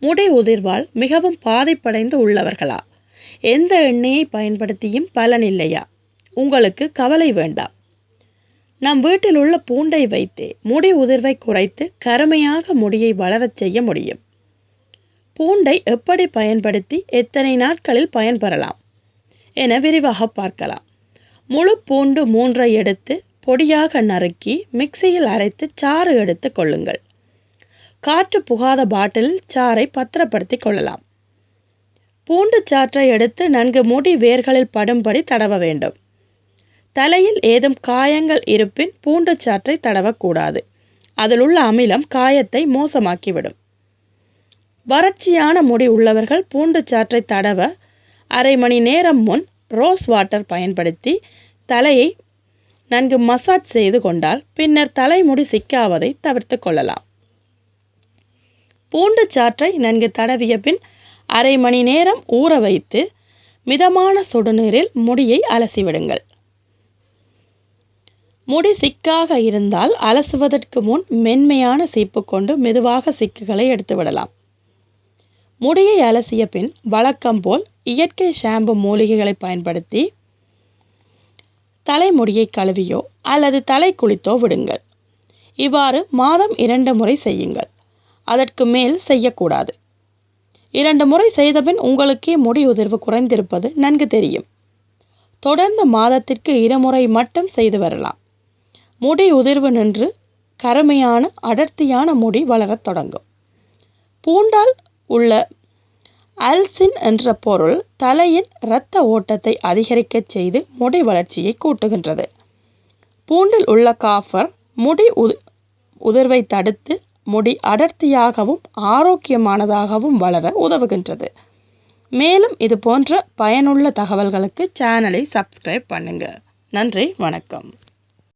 முடி உதிர்வால் மிகவும் பாதிப்படைந்து உள்ளவர்களா? எந்த எண்ணெயை பயன்படுத்தியும் பலனில்லையா உங்களுக்கு கவலை வேண்டாம். நம் வீட்டில் உள்ள பூண்டை வைத்து முடி உதிர்வை குறைத்து கருமையாக முடியை வளரச் செய்ய முடியும். பூண்டை எப்படி பயன்படுத்தி எத்தனை நாட்களில் பயன்பெறலாம்? என விரிவாக பார்க்கலாம். முழு பூண்டு மூன்றை எடுத்து பொடியாக நறுக்கி மிக்சியில் அரைத்து சாறு எடுத்து கொள்ளுங்கள். காற்று புகாத பாட்டிலில் சாறை பத்திரப்படுத்தி கொள்ளலாம். பூண்டு சாற்றை எடுத்து நன்கு முடி வேர்களில் படும்படி தடவ வேண்டும். தலையில் ஏதும் காயங்கள் இருப்பின் பூண்டு சாற்றை தடவக்கூடாது அதில் உள்ள அமிலம் காயத்தை மோசமாக்கிவிடும். வறட்சியான முடி உள்ளவர்கள் பூண்டு சாற்றை தடவ அரை மணி நேரம் முன் ரோஸ் வாட்டர் பயன்படுத்தி தலையை நன்கு மசாஜ் செய்து கொண்டால் பின்னர் தலைமுடி சிக்காவதை தவிர்த்து கொள்ளலாம். பூண்டு சாற்றை நன்கு தடவிய பின் அரை மணி நேரம் ஊற வைத்து மிதமான சுடுநீரில் முடியை அலசிவிடுங்கள். முடி சிக்காக இருந்தால் அலசுவதற்கு முன் மென்மையான சீப்பு கொண்டு மெதுவாக சிக்குகளை எடுத்துவிடலாம். முடியை அலசிய பின் வழக்கம் போல் இயற்கை ஷாம்பு மூலிகைகளை பயன்படுத்தி தலைமுடியை கழுவியோ அல்லது தலை குளித்தோ விடுங்கள். இவ்வாறு மாதம் இரண்டு முறை செய்யுங்கள். அதற்கு மேல் செய்யக்கூடாது. இரண்டு முறை செய்தபின் உங்களுக்கே முடி உதிர்வு குறைந்திருப்பது நன்கு தெரியும். தொடர்ந்து மாதத்திற்கு இருமுறை மட்டும் செய்து வரலாம். முடி உதிர்வு நின்று கருமையான அடர்த்தியான முடி வளரத் தொடங்கும். பூண்டால் உள்ள அல்சின் என்ற பொருள் தலையின் இரத்த ஓட்டத்தை அதிகரிக்கச் செய்து முடி வளர்ச்சியை கூட்டுகின்றது. பூண்டில் உள்ள காஃபர் முடி உதி உதிர்வை தடுத்து முடி அடர்த்தியாகவும் ஆரோக்கியமானதாகவும் வளர உதவுகின்றது. மேலும் இது போன்ற பயனுள்ள தகவல்களுக்கு சேனலை சப்ஸ்கிரைப் பண்ணுங்கள் நன்றி வணக்கம்.